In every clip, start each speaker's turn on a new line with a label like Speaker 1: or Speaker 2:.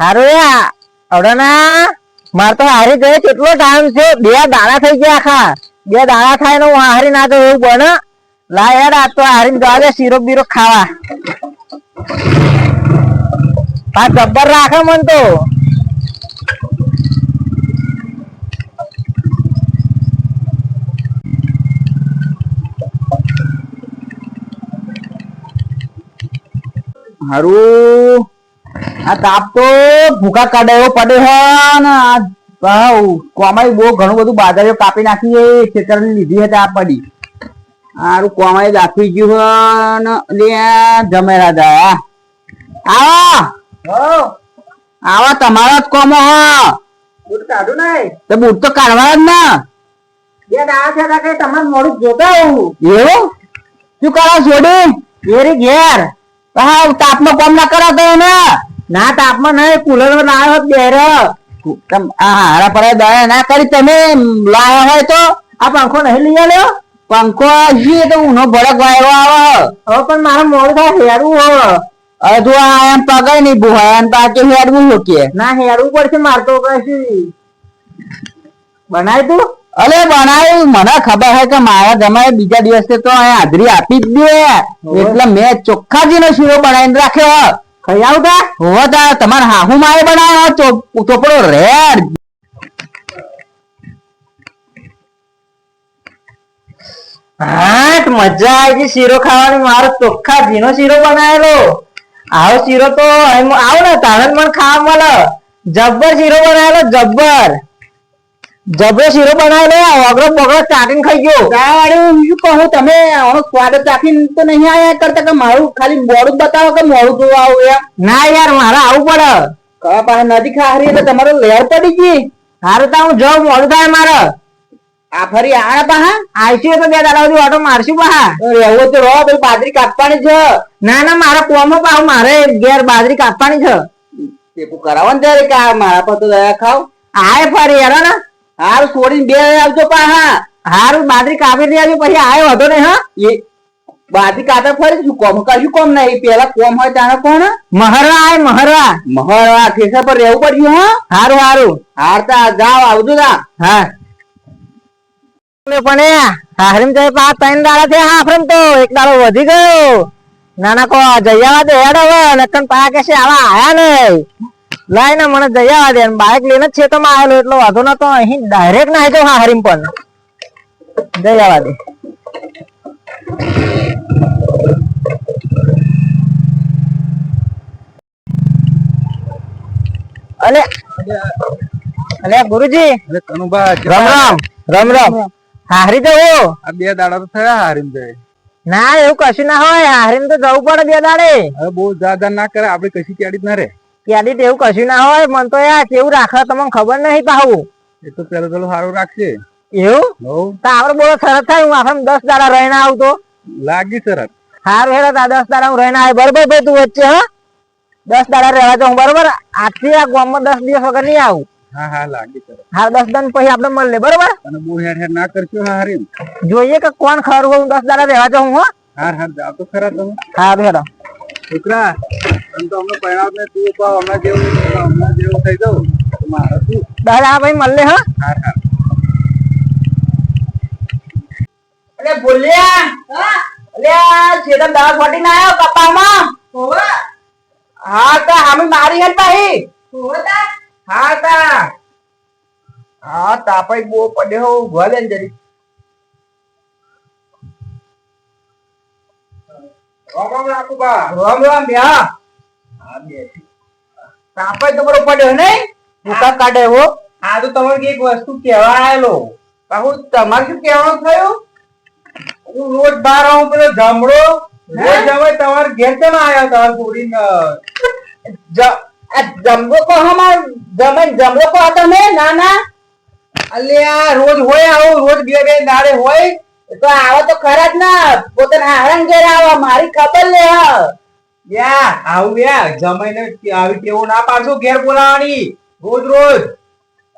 Speaker 1: હારું યા તો હારી ગયે કેટલો ટાઈમ છે બે દાણા થઈ ગયા આખા. બે દાણા થાય હું હારી ના તો હારી જવા દે બીરો ખાવા. આ જબ્બર રાખે મન તો.
Speaker 2: હારું. આ તાપ તો ભૂખા કાઢાયો પડે હે ને આ કોમાઈ બહુ ઘણું બધું બાજારીઓ કાપી નાખી છે ખેતરની લીધી હતી આ પડી. આરું કોમાઈ રાખી ગયું ને લે જમેરા જા આવા. આવા તમારા જ કોમો હ.
Speaker 1: બૂટ કાઢું નઈ
Speaker 2: તો બૂટ તો કાઢવા જ ને.
Speaker 1: બે છે કે તમારું મોડું જોતા આવું
Speaker 2: એવું? શું કરો છોડી
Speaker 1: ઘેરી ઘેર.
Speaker 2: હા તાપનો કોમ ના કરાતો ને
Speaker 1: ના તાપમાં નહીં કુલરમાં લાવ્યો બેર.
Speaker 2: તમ આ હારા પડે દયા ના કરી તમે લાયા હોય તો
Speaker 1: આ પંખો નહીં લઈ આવ્યો
Speaker 2: પંખો હજી તો ઉનો ભડક વાયો આવે.
Speaker 1: હવે પણ મારા મોડું થાય હેરવું હવે.
Speaker 2: અધુ આ એમ પગાય નહીં બુહાય એમ પાકે હેડવું મૂકીએ
Speaker 1: ના હેરવું પડશે મારતો કશું. બનાવી તું?
Speaker 2: અલે બનાવ્યું મને ખબર હે કે મારા જમાએ બીજા દિવસે તો અહીંયા હાજરી આપી જ દે એટલે મેં ચોખ્ખાજી નો શીરો બનાવીને રાખ્યો તમારા હાહુ માએ બનાવ્યો ચોપડો રેડ.
Speaker 1: મજા આવી ગઈ શીરો ખાવાની. મારો ચોખ્ખા ઘીનો શીરો બનાવેલો. આવો શીરો તો આવો ને તારણ પણ ખાવા મળે. જબ્બર શીરો બનાવેલો, જબ્બર. જબ્બર શીરો બનાવેલો વગરો બગડો ચાટીને ખાઈ ગયો.
Speaker 2: તાવાળું શું કહું તમે આનો સ્વાદ ચાખીને તો નહીં આયા કરતા કે મારું ખાલી મોડું બતાવો કે મોડું જોવા આવું એમ?
Speaker 1: ના યાર મારે આવું પડે.
Speaker 2: કવા પાસે નદી ખારી એટલે તમારે લેર પડી ગઈ.
Speaker 1: હારું તો હું જાઉં મોડું થાય મારે.
Speaker 2: આ ફરી આયા પાહા
Speaker 1: આઈશું તો બે દાડા સુધી ઓટો મારશું પાહા
Speaker 2: રહેવો તો રહો ભાઈ બાજરી કાપવાની છે.
Speaker 1: ના ના મારે કોમો પાવ મારે ઘેર બાજરી કાપવાની છે.
Speaker 2: ટેપુ કરાવો ને ત્યારે કે મારા પર તો દયા ખાવ.
Speaker 1: આય ફરી યાર ને.
Speaker 2: હારું છોડીને બે આવજો પાહા
Speaker 1: હારું બાદરી કાપી દેજો પછી આયો હતો ને હા?
Speaker 2: એ બાદરી કાતા ફરી શું કોમ? કશું કોમ નહીં પેલા કોમ હોય તાણે કોણ?
Speaker 1: મહરવા આય મહરવા.
Speaker 2: મહરવા ઠેસા પર રહેવું પડ્યું હા?
Speaker 1: હારું હારું.
Speaker 2: હારતા જાઓ આવજો તા.
Speaker 1: હા. પણ જઈ પાંચ ત્રણ દાડા થયા હાફરીમ તો એક દાડો વધી ગયો. નાના કો જઈયાવા દે હેડ હવે નકન પા કે આવા આયા નહીં. લાય ને મને જઈયાવા દે બાઇક લઈને જ માં આવેલો એટલો વાંધો નતો. અહીં ડાયરેક્ટ ના જો હાહરીમ પણ. જઈયાવા દે. અલે અલે ગુરુજી.
Speaker 3: અલે કનુબા
Speaker 1: રામ રામ રામ રામ. હારી જવું
Speaker 3: આ બે દાડા તો થયા હારીમ જાય
Speaker 1: ના એવું કશું ના હોય. હારીમ તો જવું પડે બે દાડે.
Speaker 3: બહુ જાદા ના કરે આપડે કશી ક્યાડી જ ના રે
Speaker 1: ક્યાંથી તેવું કશું ના હોય મન તો યાર કેવું રાખે તમને ખબર નહીં પાહું.
Speaker 3: એ તો પેલો પેલો સારું રાખશે
Speaker 1: એવું? તો આપડે બોલો સરસ થાય હું આપણે દસ દાડા રહીને આવતો
Speaker 3: લાગી સરત
Speaker 1: હારું હેરા તા દસ દાડા હું રહીને આવે. બરોબર ભાઈ તું વચ્ચે હા. દસ દાડા રહેવા જાઉં બરોબર? આજથી આ ગામમાં દસ દિવસ વગર નહીં આવું.
Speaker 3: હા હા લાગી સરસ.
Speaker 1: હા દસ દન પછી આપણે મળીએ બરોબર?
Speaker 3: અને બહુ હેર હેર ના કરજો હા હારીને.
Speaker 1: જોઈએ કે કોણ ખરું હું દસ દાડા રહેવા જાઉં હા
Speaker 3: હા. હા જાવ તો ખરા તમે.
Speaker 1: હા હેડો.
Speaker 3: છોકરા
Speaker 1: ઊભા ભાઈ મળે હા
Speaker 2: અરે બોલ્યા અલ્યા છેડા દવા ફોટી ના આવ્યો કપામાં હા તા હામી મારી હે પાહી હા તા હા તાપાઈ બહુ પડ્યો હો ભલે જરી
Speaker 3: રામ રામ
Speaker 2: રામ રામ બ્યા તાપાઈ તો પડ્યો નહીં? ભૂકા કાઢે હો.
Speaker 3: આ તો તમારે એક વસ્તુ કહેવા આવેલો
Speaker 2: બાહુ તમારે શું કહેવાનું થયું?
Speaker 3: હું રોજ બહાર આવું પેલો જમડો રોજ જમે તમારે ઘેર કેમ આવ્યા તમારે છોડીને
Speaker 2: જ- આ કહો હમાર જમે જમવો કહો તમે ના ના
Speaker 3: અલ્યા રોજ હોય આવું રોજ બે બે દાડે હોય.
Speaker 2: તો આવો તો ખરા જ ના પોતાના હારણ ઘેર આવો મારી ખબર લે હ.
Speaker 3: યા આવું યા જમાઈને આવી ટેવો ના પાડશો ઘેર બોલાવાની. રોજ રોજ.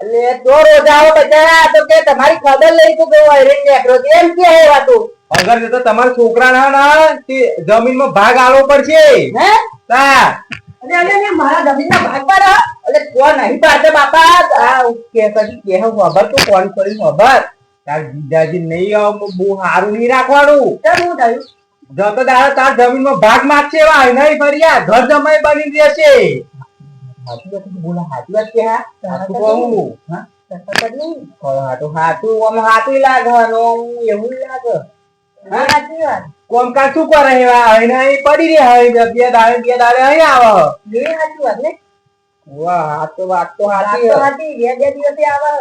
Speaker 2: એટલે તો રોજ આવો બચારા તો કે તમારી ખબર લઈ તો કેવું હરણ નીકળ્યો છે. એમ કે હે વાતું.
Speaker 3: અગર તે તમારા છોકરા ના ના તે જમીનમાં ભાગ આલવો પડશે.
Speaker 2: હે?
Speaker 3: તા.
Speaker 2: અરે મારા ભાગ પર હો. કોણ નહીં પાડે બાપા? આ કે કદી કે હો ખબર તો કોણ કરી ખબર.
Speaker 3: તાર જીજાજી નહીં આવો બહુ સારું નહીં રાખવાનું.
Speaker 2: કેમ હું થયું?
Speaker 3: જતો દાડો તાર જમીનમાં ભાગ માગશે એવા નહીં ફરિયા ઘર જમાઈ બની રહેશે.
Speaker 2: હાચી વાત બોલા હાચી વાત છે હા?
Speaker 3: સાચું કહું
Speaker 2: હા? હાટું હાટું આમ હાટું લાગે એવું લાગે. હા? સાચી વાત
Speaker 3: કોમકાજ શું કરે એવા અહીં પડી રહ્યા અહીં બે દાડે બે દાડે અહીં આવે.
Speaker 2: એ સાચી વાત ને?
Speaker 3: વાહ આ તો વાત તો
Speaker 2: વાત
Speaker 3: સાચી
Speaker 2: તો
Speaker 3: છે.
Speaker 2: બે બે દિવસે આવે.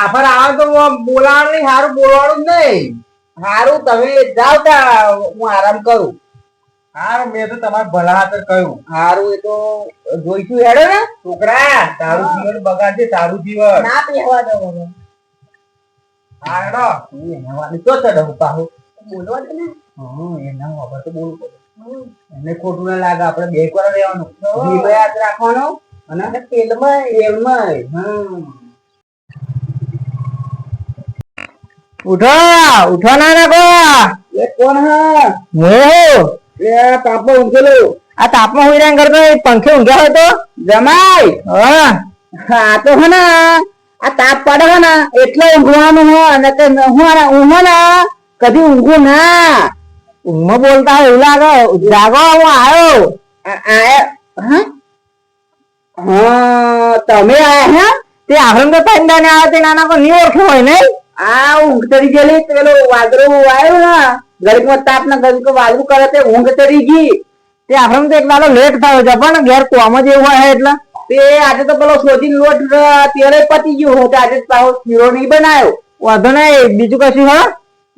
Speaker 3: આફર આવે તો બોલાવાનું નહીં સારું બોલવાનું જ નહીં.
Speaker 2: હારું તમે જાવ તા હું આરામ કરું.
Speaker 3: હારું મેં તો તમારે ભલા હાથે કહ્યું.
Speaker 2: હારું એ તો જોઈશું હેડો ને.
Speaker 3: છોકરા તારું જીવન બગાડશે તારું જીવન.
Speaker 2: ના પહેવા દો મને
Speaker 3: હા હેડો.
Speaker 2: તો પાહું બોલવા દે ને.
Speaker 3: હમ, એના વગર તો બોલવું પડે. એને ખોટું ના લાગે આપણે બે વાર રહેવાનું.
Speaker 2: જીભ યાદ રાખવાનો અને તેલમાં તેલમાં
Speaker 3: હમ.
Speaker 1: ઉઠો ઉઠો ના નાખો.
Speaker 2: એ કોણ હા?
Speaker 1: હું
Speaker 2: એ તાપમાં ઊંઘેલો.
Speaker 1: આ તાપમાં હુઈ રહ્યા કરતો પંખે ઊંઘ્યા હોય તો?
Speaker 2: જમાય
Speaker 1: હા.
Speaker 2: હા તો હે ને આ તાપ પડે હે ને એટલે ઊંઘવાનું હો અને તે હું ઊંઘો ને કદી ઊંઘું ના.
Speaker 1: ઊંઘમાં બોલતા હોય એવું લાગો. જાગો હું આવ્યો.
Speaker 2: હા? હા તમે આયા હે?
Speaker 1: તે આહરમ તો ત્રણ ને આવે તે નાના કોઈ નહીં ઓળખ્યો હોય નહીં?
Speaker 2: આ ઊંઘ તરી ગયેલી પેલો વાદળો આવ્યો ને ગરીબ તાપ ના ગરીબ વાદળું કરે તે ઊંઘ તરી ગઈ.
Speaker 1: તે આહરમ તો એક દાડો લેટ થયો છે પણ ઘેર કોમ જ એવું હોય એટલે.
Speaker 2: તે આજે તો પેલો શોધીને લોટ તેરે પતી ગયું હોત આજે તારો શીરો નહીં બનાવ્યો
Speaker 1: વાંધો નહીં બીજું કશું હા?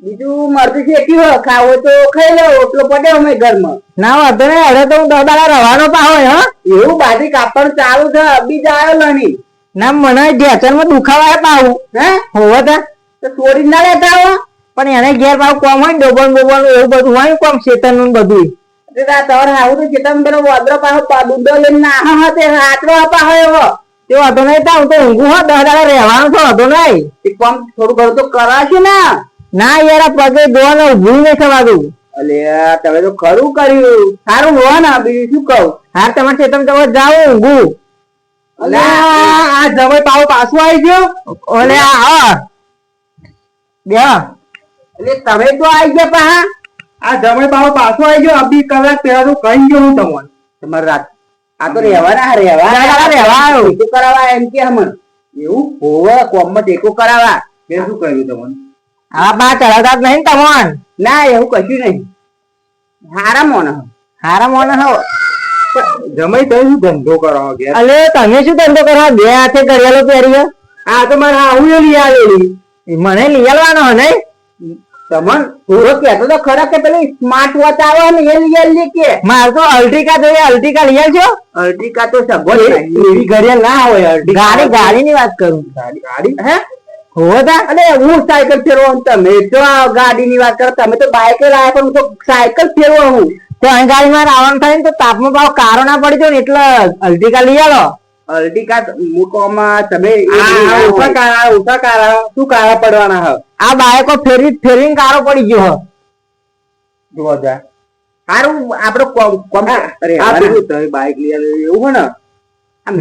Speaker 2: બીજું મરતું શેકી હોય ખાવો તો ખાઈ લો ઓટલો પડે અમે ઘરમાં.
Speaker 1: ના વાંધો નહીં હવે તો હું દસ દાડા રવાનો પા હોય હા?
Speaker 2: એવું બાજી કાપડ ચાલુ છે બીજા આવ્યો લણી.
Speaker 1: ના મને ઢેચણમાં દુખાવા પાવું
Speaker 2: હે?
Speaker 1: હોવે તા.
Speaker 2: તો છોડી ના લેતા આવો
Speaker 1: પણ એને ઘેર પાવ કોમ હોય ડોબન બોબન એવું બધું હોય કોમ શેતનનું બધું
Speaker 2: તે તા તવર આવું તો ચેતન પેલો વાદળો પાહો દૂધો લઈને ના હા તે આટલો આપા હોય એવો.
Speaker 1: તે વાંધો નહીં તા હું તો ઊંઘું હો દસ દાડા રહેવાનું તો વાંધો નહીં.
Speaker 2: એ કોમ થોડું ઘણું તો કરાશે ને.
Speaker 1: ના યાર પગે ધોવાનું ઊભું નહીં થવાતું
Speaker 2: અલે તમે તો ખરું કર્યું. સારું હો ને બીજું શું કહું?
Speaker 1: હા તમારે ચેતન તમે જાઓ ઊંઘું.
Speaker 2: અલે આ જવાય પાવ પાછું આવી ગયો.
Speaker 1: અલે આ હા.
Speaker 2: એટલે તમે તો આવી ગયા પા
Speaker 3: આ જમાઈ બાબા પાછો આવી ગયો. અબી કલાક પહેલા તો કહી ગયો હું તમને.
Speaker 2: તમારે રાત આ તો રહેવાના
Speaker 1: રહેવા આવ્યો.
Speaker 2: ટેકો કરાવવા એમ કે હમણ. એવું? હોવે કોમમાં ટેકો કરાવવા.
Speaker 3: મેં શું કહ્યું તમને?
Speaker 1: હા બા ચડાવતા નહીં તમોન.
Speaker 2: ના એવું કશું નહીં. હારા મોન
Speaker 1: હારા મોન હો.
Speaker 3: જમાઈ તમે શું ધંધો કરો
Speaker 1: અલે તમે શું ધંધો કરો? બે હાથે કરેલો પહેરી
Speaker 3: આ તો મારે આવું એલી આવેલી.
Speaker 1: મને લઈ આલવાનો હો નહીં?
Speaker 2: તમન પૂરો કહેતો તો ખરા કે પેલી સ્માર્ટ વોચ આવે ને એ લઈ આલી કે.
Speaker 1: મારે તો અલ્ટિકા જોઈએ અલ્ટિકા લઈ આવજો.
Speaker 2: અલ્ટિકા તો સગવડ
Speaker 3: એવી ઘરે ના હોય અલ્ટિકા.
Speaker 1: ગાડી ગાડી ની વાત કરું.
Speaker 3: ગાડી. ગાડી?
Speaker 2: હે?
Speaker 1: હોતા
Speaker 2: અને હું સાયકલ ફેરવો તમે તો ગાડી ગાડીની વાત કરો તમે તો બાઇક લાયા પણ હું તો સાયકલ ફેરવો હું.
Speaker 1: તો અહીં ગાડીમાં આવવાનું થાય ને તો તાપમાં ભાવ કારો ના પડી જાય ને એટલે અલ્ટિકા લઈ આલો.
Speaker 2: અલ્ટિકા મૂકવામાં તમે
Speaker 3: ઉષા કાળા ઉષા કાળા શું કારા પડવાના હ?
Speaker 1: આ બાળકો ફેરી ફેરીન કારો પડી ગયો હ.
Speaker 3: જોવા જા.
Speaker 2: હારું આપડે કોમ- અરે
Speaker 3: આ પેલું તમે બાઈક લઈ આવ્યો એવું હોય ને?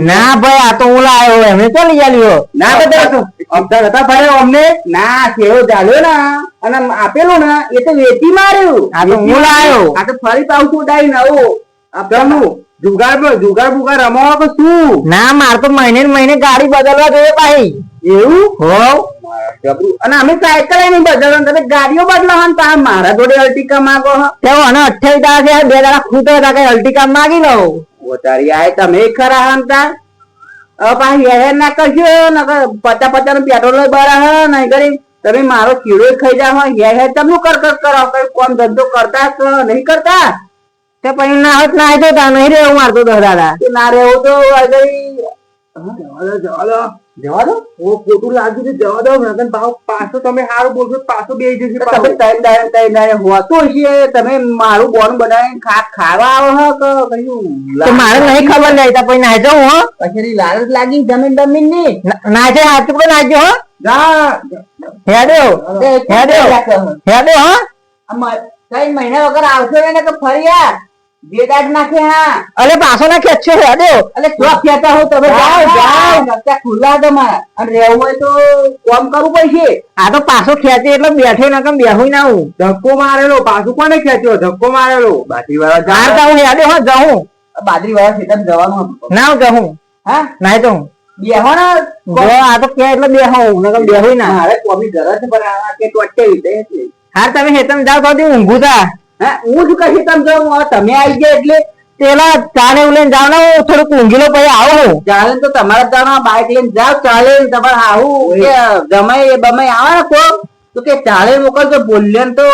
Speaker 1: ના ભાઈ આ તો હું લાવ્યો એને તો લઈ આવ્યો
Speaker 2: ના બધા
Speaker 3: અમદાર હતા ભાઈ અમને?
Speaker 2: ના કેવો ચાલ્યો ને. અને આપેલો ને એ તો વેચી માર્યું.
Speaker 1: આ તો હું લાવ્યો
Speaker 2: આ તો ફરી પાછું ઉડાઈ નવું
Speaker 3: આપવાનું જુગાર પર જુગાર બુગાર રમાવા કે શું?
Speaker 1: ના મારે તો મહિને મહિને ગાડી બદલવા જોઈએ ભાઈ.
Speaker 2: એવું?
Speaker 1: હો.
Speaker 2: અને અમે સાયકલ નહીં બદલો તમે ગાડીઓ બદલો હન તા મારા જોડે અલ્ટિકા માંગો
Speaker 1: તે અને અઠ્યાવીસ દાડા થયા બે દાડા ખૂટો હતા કે અલ્ટિકા માગી લો
Speaker 2: ઓતારી આય તમે ખરા હન તા હવે પાછી હેર ના કરજો નકર પચાસ પચાસનું પેટ્રોલ બરા હ નહીં કરી. તમે મારો કીડો ખાઈ જાવ હેર હેર તમે કર કર કરો? કઈ કોમ ધંધો કરતા નહીં કરતા?
Speaker 1: તે પછી ના હોત ના આવ્યો તા નહીં રહેવું મારતો દસ દાદા.
Speaker 2: કે ના રહેવું તો
Speaker 3: જવા દો જવા દો. ઓ ખોટું લાગ્યું છે જવા દો. નગન ભાવ પાછો તમે સારું બોલશો તો પાછો બે જશે
Speaker 2: તમે હોતું તમે મારું બોન બનાવીને ખા ખાવા આવો હો કે કયું?
Speaker 1: મારે નહીં ખબર લે તા પછી ના જાઉં હો.
Speaker 2: પછી લાલચ લાગી જમીન બમીનની ના
Speaker 1: છે હાથ નાખજો હો.
Speaker 3: જા.
Speaker 1: હેડ્યો હેડ્યો હેડ્યો હો.
Speaker 2: ત્રણ મહિના વગર આવશો ને કે ફરી યાર. દાડ નાખે હા.
Speaker 1: અરે પાછો ના
Speaker 2: હો તમે
Speaker 1: જાઓ,
Speaker 2: જાઓ. ખુલ્લા તમારે અને રહેવું હોય તો કામ કરવું પડશે.
Speaker 1: આ તો પાછો ખેંચે એટલે બેઠો ના કેમ બેહું ના હું.
Speaker 3: ધક્કો મારેલો. પાછું કોને ખેંચ્યો? ધક્કો મારેલો. બાજરી વાળા
Speaker 1: હાર જાઉં હેડે હા જાઉં.
Speaker 2: બાજરી વાળા ખેતર જવાનું
Speaker 1: ના જાઉં.
Speaker 2: હા?
Speaker 1: નાય તો
Speaker 2: બેહો ને.
Speaker 1: આ તો કે એટલે બેહું નકર બેહું ના.
Speaker 2: મારે કોમી ગરજ પર આ કે ટોટે રીતે?
Speaker 1: હાર તમે હેતમ જાવ તો ઊંઘું તા
Speaker 2: હા? હું જ કશી તમે જાઉં તમે આવી ગયા એટલે
Speaker 1: પેલા ચાને એવું લઈને જાવ ને હું થોડુંક ઊંઘી લો પછી આવો
Speaker 2: ચાલે તો તમારે ત્યાં બાઇક લઈને જાવ ચાલે ને તમારે આવું કે જમાઈ બમાઈ આવે ને કોક તો કે ચાલે મોકલજો બોલ્યો ને તો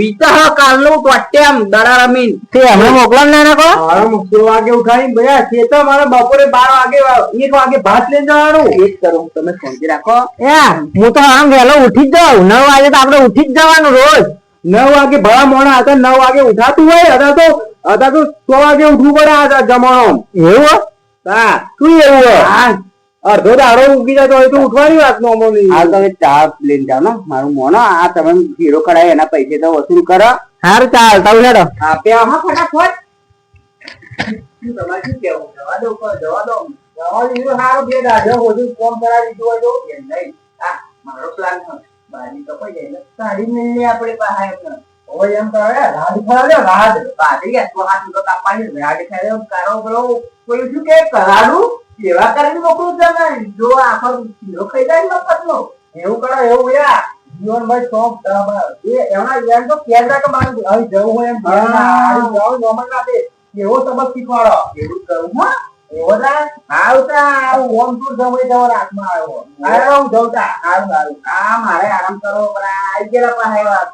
Speaker 2: વિચાર કાલનું ટોટે આમ દડા રમીન.
Speaker 1: તે અમે મોકલો ને ના કો.
Speaker 3: મારા મુખ્ય વાગે ઉઠાડી ભૈયા તો મારે બપોરે બાર વાગે એક વાગે ભાત લઈને જવાનું.
Speaker 2: એ જ કરું તમે સમજી રાખો.
Speaker 1: યા હું તો આમ વહેલો ઉઠી જ જાઉં. નવ વાગે તો આપણે ઉઠી જ જવાનું રોજ.
Speaker 3: નવ વાગે ભલા મોડા હતા નવ વાગે ઉઠાતું હોય હતા તો હતા તો સો વાગે ઉઠવું પડે આ જમાનો
Speaker 1: એવું હા. શું એવું હો?
Speaker 3: હા. અડધો દાડો ઉગી જતો હોય તો ઉઠવાની વાત નો અમોની
Speaker 2: હાલ તમે ચા લઈને જાઓ ને મારું મોનો આ તમે હીરો કરાય એના પૈસે તો વસૂલ કરો.
Speaker 1: હારું ચાલ તારું હેડો
Speaker 2: આપ્યા હા ફટાફટ. તમારે શું કેવું જવા દો જવા દો. જવા દો સારું બે દાઢો બધું કોમ કરાવી દીધું હોય તો. નહીં. આ મારો પ્લાન જાય આપણે પાસે એમ કરે રાડ રાડ. ગયા તો હાથ તો કાપવાની રાડ ખરાડ્યો કારો પેલો કોઈ શું કે કરાડું? સેવા કરીને મોકલું તમે જો આખો હીરો ખાઈ જાય મફતનો એવું કરો એવું યા જીવનભાઈ શોખ બરાબર એ તો કે મારે અહીં જવું હોય એમ અહીં નોમન ના દે એવો સબક શીખવાડો. એવું કરવું હા? આવતા આવું ઓમ તો સમય તમારા હાથમાં આવ્યો. આરામ જવતા સારું સારું. આ મારે આરામ કરવો પણ આવી ગયેલા પાસે વાત